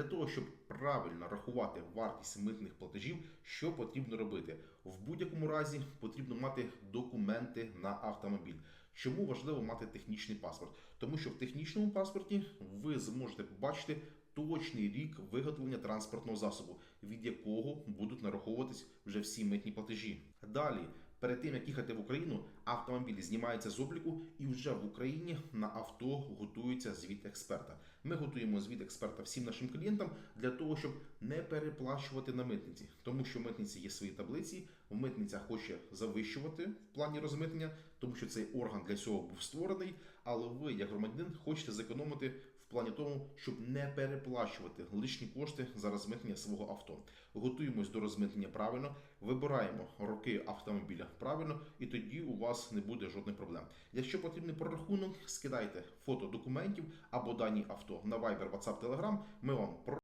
Для того, щоб правильно рахувати вартість митних платежів, що потрібно робити? В будь-якому разі потрібно мати документи на автомобіль. Чому важливо мати технічний паспорт? Тому що в технічному паспорті ви зможете побачити точний рік виготовлення транспортного засобу, від якого будуть нараховуватись вже всі митні платежі. Далі, перед тим як їхати в Україну, автомобіль знімається з обліку, і вже в Україні на авто готується звіт експерта. Ми готуємо звіт експерта всім нашим клієнтам для того, щоб не переплачувати на митниці, тому що в митниці є свої таблиці. Митниця хоче завищувати в плані розмитнення, тому що цей орган для цього був створений. Але ви, як громадянин, хочете зекономити в плані тому, щоб не переплачувати лишні кошти за розмитнення свого авто. Готуємось до розмитнення правильно, вибираємо роки автомобіля правильно, і тоді у вас не буде жодних проблем. Якщо потрібний прорахунок, скидайте фото документів або дані авто на Viber, WhatsApp, Telegram. Ми вам